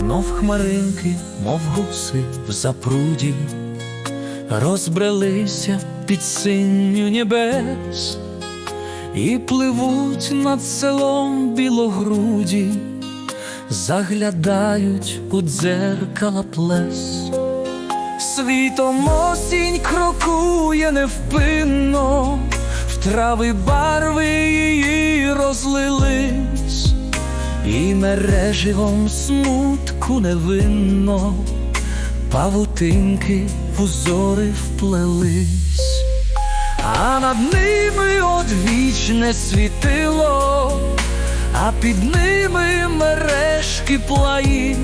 Знов хмаринки, мов гуси в запруді, розбрелися під синю небес і пливуть над селом білогруді, заглядають у дзеркала плес. Світом осінь крокує невпинно, в трави барви її розлились, і мереживом смутку невинно, павутинки в узори вплелись, а над ними одвічне світило, а під ними мережки плаїв.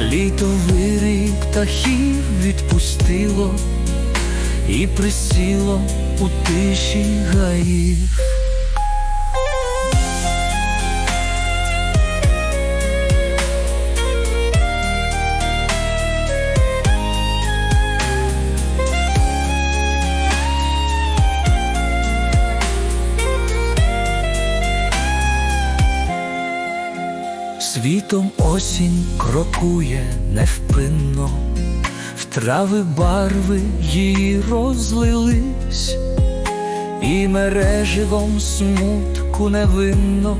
Літо вирій птахів відпустило і присіло у тиші гаїв. Світом осінь крокує невпинно, в трави барви її розлились, і мереживом смутку невинно,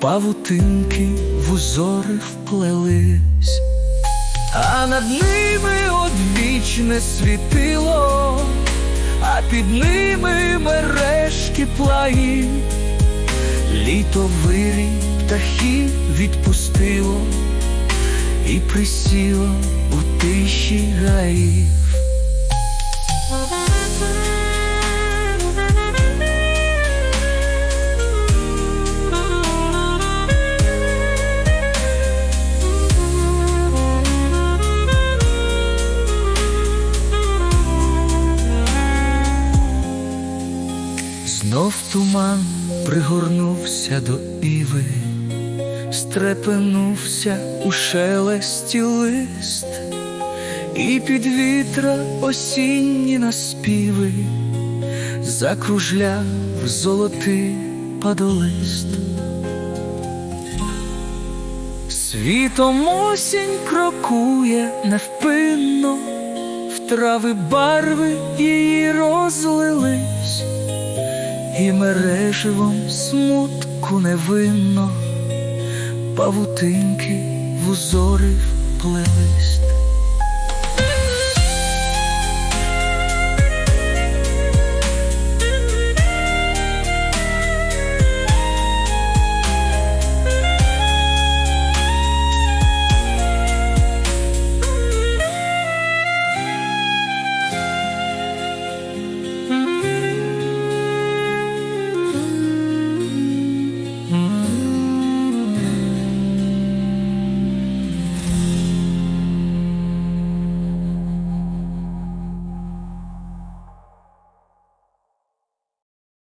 павутинки в узори вплелись, а над ними одвічне світило, а під ними мережки плаї. Літо вирій птахів відпустило і присіло у тиші гаїв. Знов туман пригорнувся до іви, стрепенувся у шелесті лист, і під вітра осінні наспіви закружляв золотий падолист. Світом осінь крокує невпинно, в трави барви її розлились і мереживом смутку невинно, павутинки в узори вплелись.